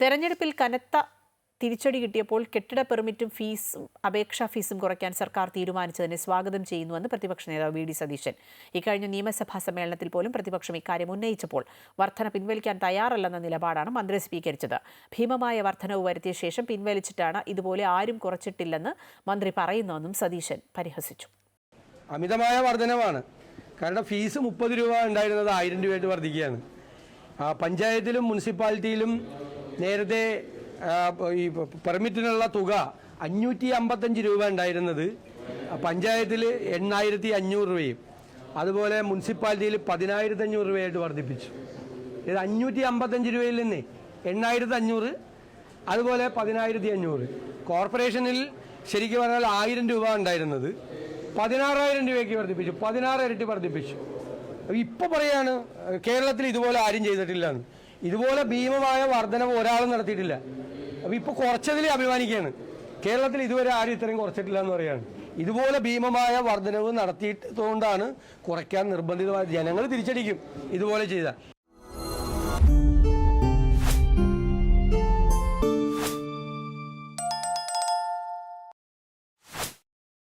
തെരഞ്ഞെടുപ്പിൽ കനത്ത തിരിച്ചടി കിട്ടിയപ്പോൾ കെട്ടിട പെർമിറ്റും ഫീസും അപേക്ഷാ ഫീസും കുറയ്ക്കാൻ സർക്കാർ തീരുമാനിച്ചതിനെ സ്വാഗതം ചെയ്യുന്നുവെന്ന് പ്രതിപക്ഷ നേതാവ് വി ഡി സതീശൻ. ഇക്കഴിഞ്ഞ നിയമസഭാ സമ്മേളനത്തിൽ പോലും പ്രതിപക്ഷം ഇക്കാര്യം ഉന്നയിച്ചപ്പോൾ വർധന പിൻവലിക്കാൻ തയ്യാറല്ലെന്ന നിലപാടാണ് മന്ത്രി സ്വീകരിച്ചത്. ഭീമമായ വർധനവ് വരുത്തിയ ശേഷം പിൻവലിച്ചിട്ടാണ് ഇതുപോലെ ആരും കുറച്ചിട്ടില്ലെന്ന് മന്ത്രി പറയുന്നുവെന്നും സതീശൻ പരിഹസിച്ചു. അമിതമായ വർധനവാണ്. കാരണം ഫീസ് മുപ്പത് രൂപ ഉണ്ടായിരുന്നത് ആയിരം രൂപയായിട്ട് വർദ്ധിക്കുകയാണ്. പഞ്ചായത്തിലും മുനിസിപ്പാലിറ്റിയിലും നേരത്തെ ഈ പെർമിറ്റിനുള്ള തുക അഞ്ഞൂറ്റി അമ്പത്തഞ്ച് രൂപ ഉണ്ടായിരുന്നത്. പഞ്ചായത്തിൽ എണ്ണായിരത്തി അഞ്ഞൂറ് രൂപയും അതുപോലെ മുനിസിപ്പാലിറ്റിയിൽ പതിനായിരത്തി അഞ്ഞൂറ് രൂപയായിട്ട് വർദ്ധിപ്പിച്ചു. ഇത് അഞ്ഞൂറ്റി അമ്പത്തഞ്ച് രൂപയിൽ നിന്ന് എണ്ണായിരത്തി അഞ്ഞൂറ് അതുപോലെ പതിനായിരത്തി അഞ്ഞൂറ് കോർപ്പറേഷനിൽ ശരിക്കും പറഞ്ഞാൽ ആയിരം രൂപ ഉണ്ടായിരുന്നത്. പതിനാറായിരം രൂപയ്ക്ക് വർദ്ധിപ്പിച്ചു പതിനാറ് ഇരട്ടി വർദ്ധിപ്പിച്ചു. ഇപ്പോൾ ഇപ്പൊ പറയാണ് കേരളത്തിൽ ഇതുപോലെ ആരും ചെയ്തിട്ടില്ല ഇതുപോലെ ഭീമമായ വർധനവ് ഒരാളും നടത്തിയിട്ടില്ല. അപ്പൊ ഇപ്പൊ കുറച്ചതിൽ അഭിമാനിക്കുകയാണ് കേരളത്തിൽ ഇതുവരെ ആരും ഇത്രയും കുറച്ചിട്ടില്ല എന്ന് പറയുകയാണ് ഇതുപോലെ ഭീമമായ വർധനവ് നടത്തിയിട്ടുകൊണ്ടാണ് കുറയ്ക്കാൻ നിർബന്ധിതമായ ജനങ്ങൾ തിരിച്ചടിക്കും ഇതുപോലെ ചെയ്താൽ.